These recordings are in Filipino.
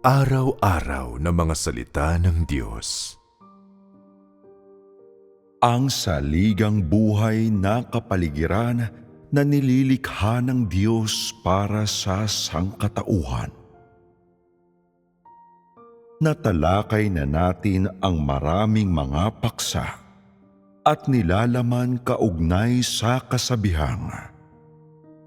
Araw-araw na mga salita ng Diyos. Ang saligang buhay na kapaligiran na nililikha ng Diyos para sa sangkatauhan. Natalakay na natin ang maraming mga paksa at nilalaman kaugnay sa kasabihang.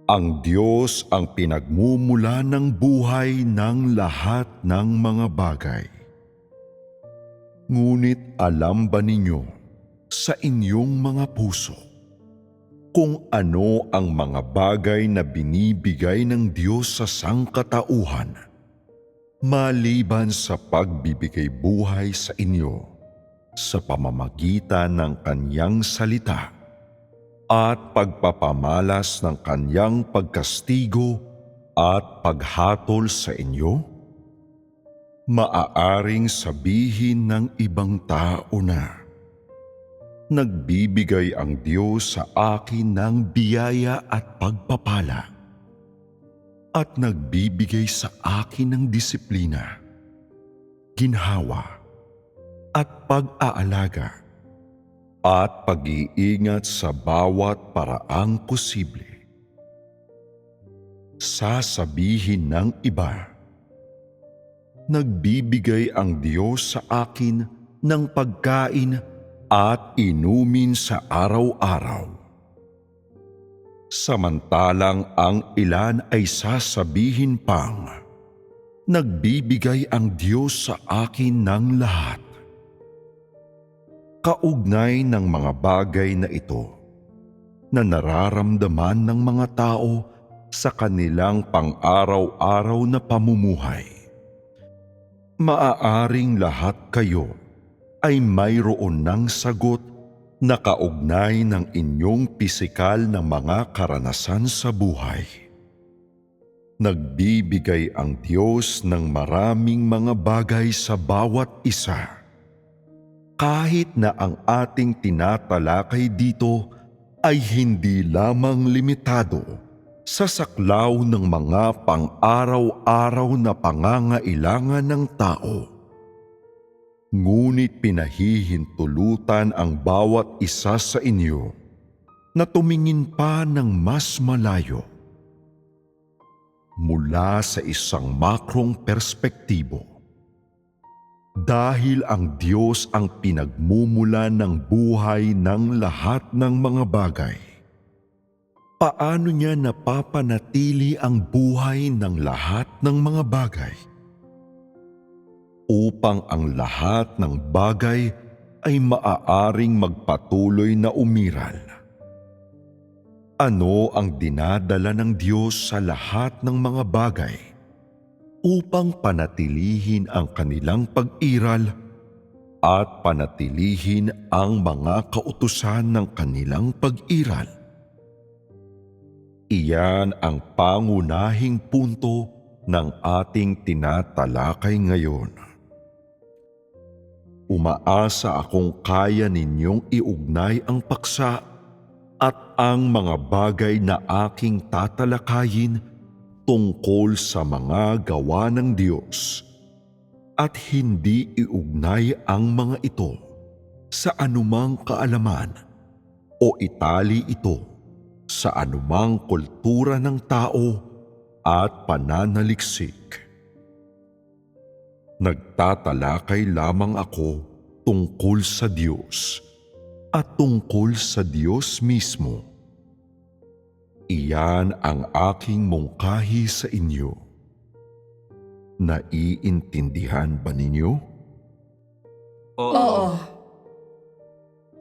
Ang Diyos ang pinagmumula ng buhay ng lahat ng mga bagay. Ngunit alam ba ninyo sa inyong mga puso kung ano ang mga bagay na binibigay ng Diyos sa sangkatauhan maliban sa pagbibigay buhay sa inyo sa pamamagitan ng kanyang salita at pagpapamalas ng kanyang pagkastigo at paghatol sa inyo? Maaaring sabihin ng ibang tao na, Nagbibigay ang Diyos sa akin ng biyaya at pagpapala at nagbibigay sa akin ng disiplina, ginhawa at pag-aalaga at pag-iingat sa bawat paraang posible. Sasabihin ng iba, Nagbibigay ang Diyos sa akin ng pagkain at inumin sa araw-araw. Samantalang ang ilan ay sasabihin pang, Nagbibigay ang Diyos sa akin ng lahat kaugnay ng mga bagay na ito na nararamdaman ng mga tao sa kanilang pang-araw-araw na pamumuhay. Maaaring lahat kayo ay mayroon ng sagot na kaugnay ng inyong pisikal na mga karanasan sa buhay. Nagbibigay ang Diyos ng maraming mga bagay sa bawat isa kahit na ang ating tinatalakay dito ay hindi lamang limitado sa saklaw ng mga pang-araw-araw na pangangailangan ng tao. Ngunit pinahihintulutan ang bawat isa sa inyo na tumingin pa ng mas malayo mula sa isang makrong perspektibo dahil ang Diyos ang pinagmumula ng buhay ng lahat ng mga bagay. Paano niya napapanatili ang buhay ng lahat ng mga bagay? Upang ang lahat ng bagay ay maaaring magpatuloy na umiral. Ano ang dinadala ng Diyos sa lahat ng mga bagay? Upang panatilihin ang kanilang pag-iral at panatilihin ang mga kautusan ng kanilang pag-iral. Iyan ang pangunahing punto ng ating tinatalakay ngayon. Umaasa akong kaya ninyong iugnay ang paksa at ang mga bagay na aking tatalakayin tungkol sa mga gawa ng Diyos at hindi iugnay ang mga ito sa anumang kaalaman o itali ito sa anumang kultura ng tao at pananaliksik. Nagtatalakay lamang ako tungkol sa Diyos at tungkol sa Diyos mismo Iyan ang aking mungkahi sa inyo. Naiintindihan ba ninyo? Oo.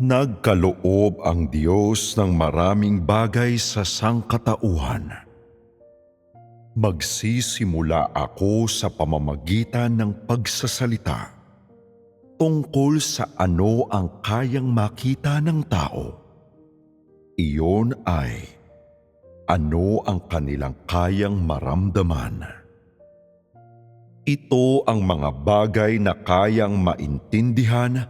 Nagkaloob ang Diyos ng maraming bagay sa sangkatauhan. Magsisimula ako sa pamamagitan ng pagsasalita tungkol sa ano ang kayang makita ng tao. Iyon ay ano ang kanilang kayang maramdaman. Ito ang mga bagay na kayang maintindihan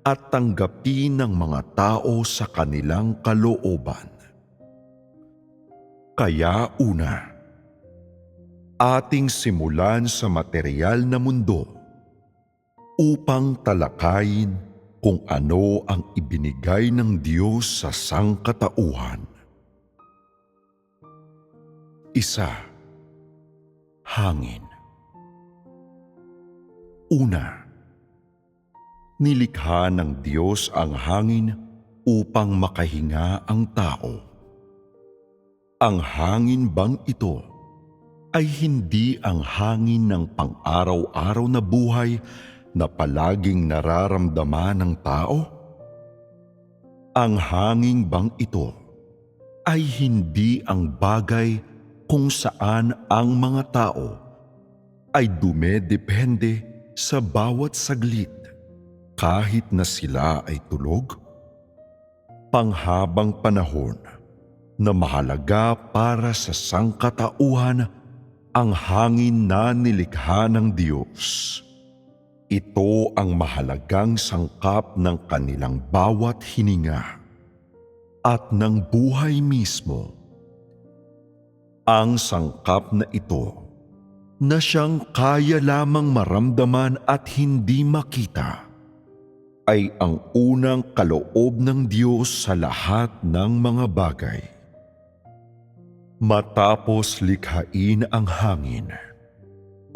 at tanggapin ng mga tao sa kanilang kalooban. Kaya una, ating simulan sa material na mundo upang talakayin kung ano ang ibinigay ng Diyos sa sangkatauhan. Isa, hangin. Una, nilikha ng Diyos ang hangin upang makahinga ang tao. Ang hangin bang ito ay hindi ang hangin ng pang-araw-araw na buhay na palaging nararamdaman ng tao? Ang hangin bang ito ay hindi ang bagay kung saan ang mga tao ay dumedepende sa bawat saglit kahit na sila ay tulog? Panghabang panahon na mahalaga para sa sangkatauhan ang hangin na nilikha ng Diyos. Ito ang mahalagang sangkap ng kanilang bawat hininga at ng buhay mismo. Ang sangkap na ito na siyang kaya lamang maramdaman at hindi makita ay ang unang kaloob ng Diyos sa lahat ng mga bagay. Matapos likhain ang hangin,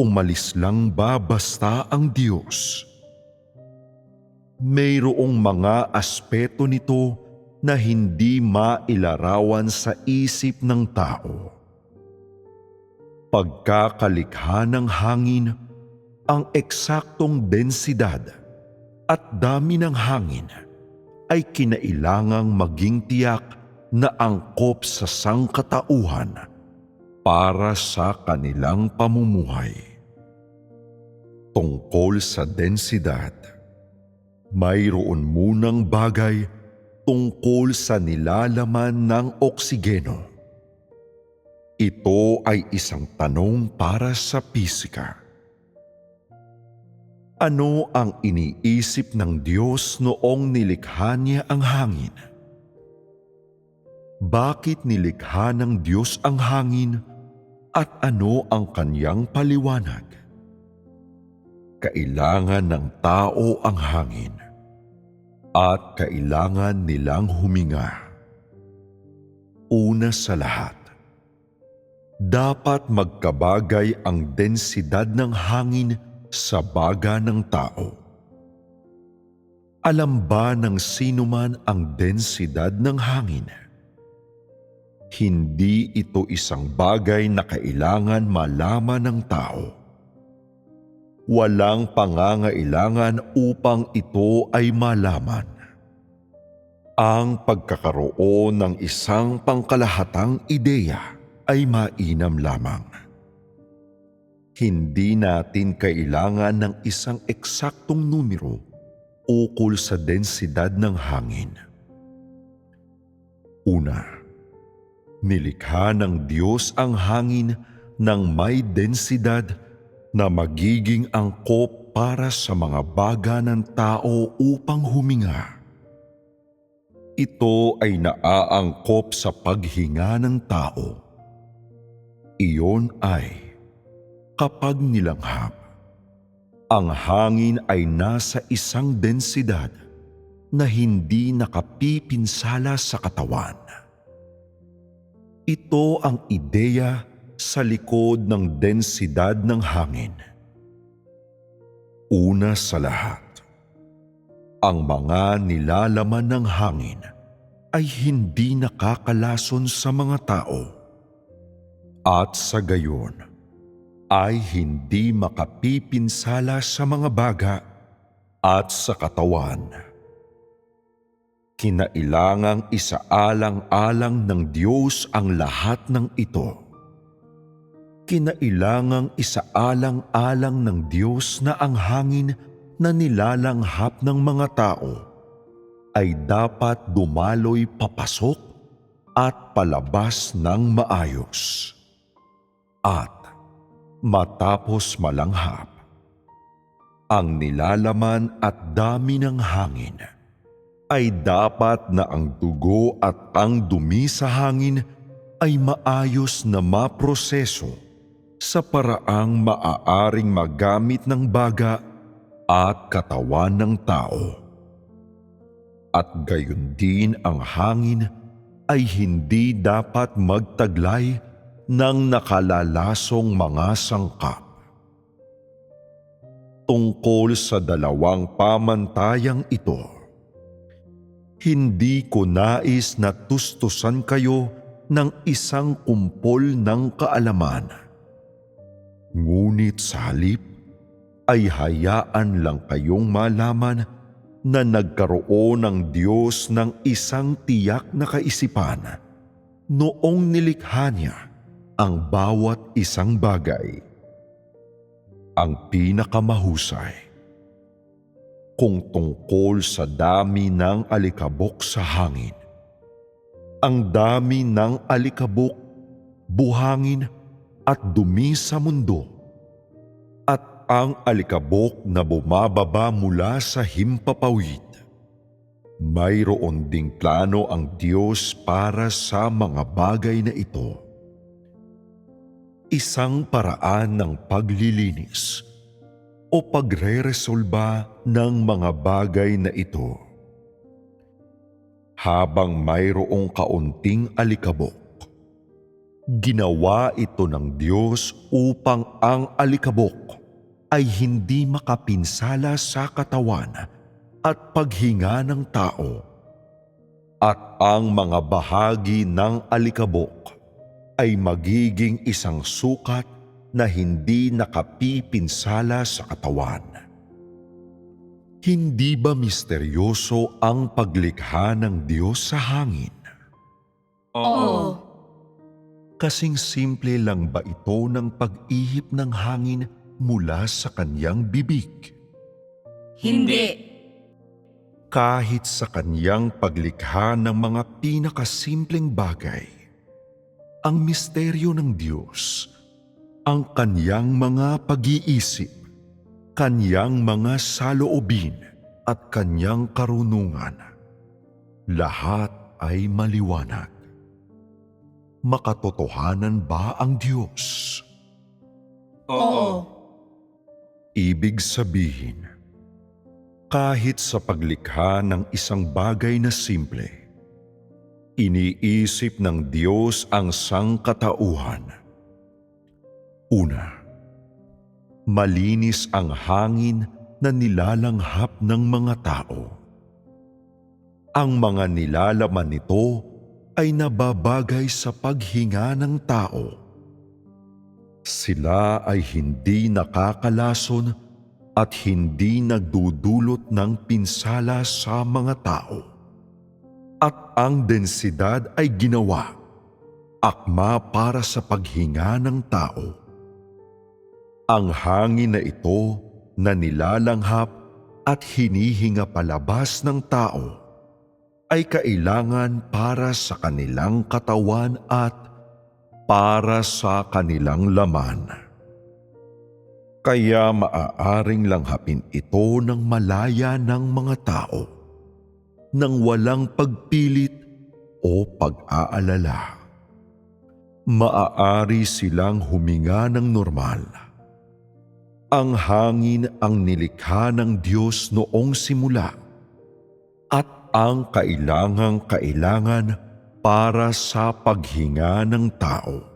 umalis lang ba basta ang Diyos? Mayroong mga aspeto nito na hindi mailarawan sa isip ng tao. Pagkakalikha ng hangin, ang eksaktong densidad at dami ng hangin ay kinailangang maging tiyak na angkop sa sangkatauhan para sa kanilang pamumuhay. Tungkol sa densidad, mayroon munang bagay tungkol sa nilalaman ng oksigeno. Ito ay isang tanong para sa pisika. Ano ang iniisip ng Diyos noong nilikha niya ang hangin? Bakit nilikha ng Diyos ang hangin at ano ang kanyang paliwanag? Kailangan ng tao ang hangin at kailangan nilang huminga. Una sa lahat, dapat magkabagay ang densidad ng hangin sa baga ng tao. Alam ba ng sinuman ang densidad ng hangin? Hindi ito isang bagay na kailangan malaman ng tao. Walang pangangailangan upang ito ay malaman. Ang pagkakaroon ng isang pangkalahatang ideya ay mainam lamang. Hindi natin kailangan ng isang eksaktong numero ukol sa densidad ng hangin. Una, nilikha ng Diyos ang hangin ng may densidad na magiging angkop para sa mga baga ng tao upang huminga. Ito ay naaangkop sa paghinga ng tao. Iyon ay kapag nilanghap, ang hangin ay nasa isang densidad na hindi nakapipinsala sa katawan. Ito ang ideya sa likod ng densidad ng hangin. Una sa lahat, ang mga nilalaman ng hangin ay hindi nakakalason sa mga tao at sa gayon ay hindi makapipinsala sa mga baga at sa katawan. Kinailangang isaalang-alang ng Diyos ang lahat ng ito. Kinailangang isaalang-alang ng Diyos na ang hangin na nilalanghap ng mga tao ay dapat dumaloy papasok at palabas ng maayos. At matapos malanghap, ang nilalaman at dami ng hangin ay dapat na ang dugo at ang dumi sa hangin ay maayos na maproseso sa paraang maaaring magamit ng baga at katawan ng tao. At gayon din ang hangin ay hindi dapat magtaglay ng nakalalasong mga sangkap. Tungkol sa dalawang pamantayang ito, hindi ko nais na tustusan kayo ng isang kumpol ng kaalaman. Ngunit sa halip ay hayaan lang kayong malaman na nagkaroon ng Diyos ng isang tiyak na kaisipan noong nilikha niya ang bawat isang bagay. Ang pinakamahusay kung tungkol sa dami ng alikabok sa hangin. Ang dami ng alikabok, buhangin at dumi sa mundo. At ang alikabok na bumababa mula sa himpapawid. Mayroon ding plano ang Diyos para sa mga bagay na ito. Isang paraan ng paglilinis o pagre-resolba ng mga bagay na ito. Habang mayroong kaunting alikabok, ginawa ito ng Diyos upang ang alikabok ay hindi makapinsala sa katawan at paghinga ng tao. At ang mga bahagi ng alikabok ay magiging isang sukat na hindi nakapipinsala sa katawan. Hindi ba misteryoso ang paglikha ng Diyos sa hangin? Oo. Kasing simple lang ba ito ng pag-ihip ng hangin mula sa kanyang bibig? Hindi. Kahit sa kanyang paglikha ng mga pinakasimpleng bagay, ang misteryo ng Diyos, ang kanyang mga pag-iisip, kanyang mga saloobin at kanyang karunungan, lahat ay maliwanag. Makatotohanan ba ang Diyos? Oo. Ibig sabihin, kahit sa paglikha ng isang bagay na simple, iniisip ng Diyos ang sangkatauhan. Una, malinis ang hangin na nilalanghap ng mga tao. Ang mga nilalaman nito ay nababagay sa paghinga ng tao. Sila ay hindi nakakalason at hindi nagdudulot ng pinsala sa mga tao. At ang densidad ay ginawa, akma para sa paghinga ng tao. Ang hangin na ito na nilalanghap at hinihinga palabas ng tao ay kailangan para sa kanilang katawan at para sa kanilang laman. Kaya maaaring langhapin ito ng malaya ng mga tao nang walang pagpilit o pag-aalala. Maaari silang huminga ng normal. Ang hangin ang nilikha ng Diyos noong simula at ang kailangang kailangan para sa paghinga ng tao.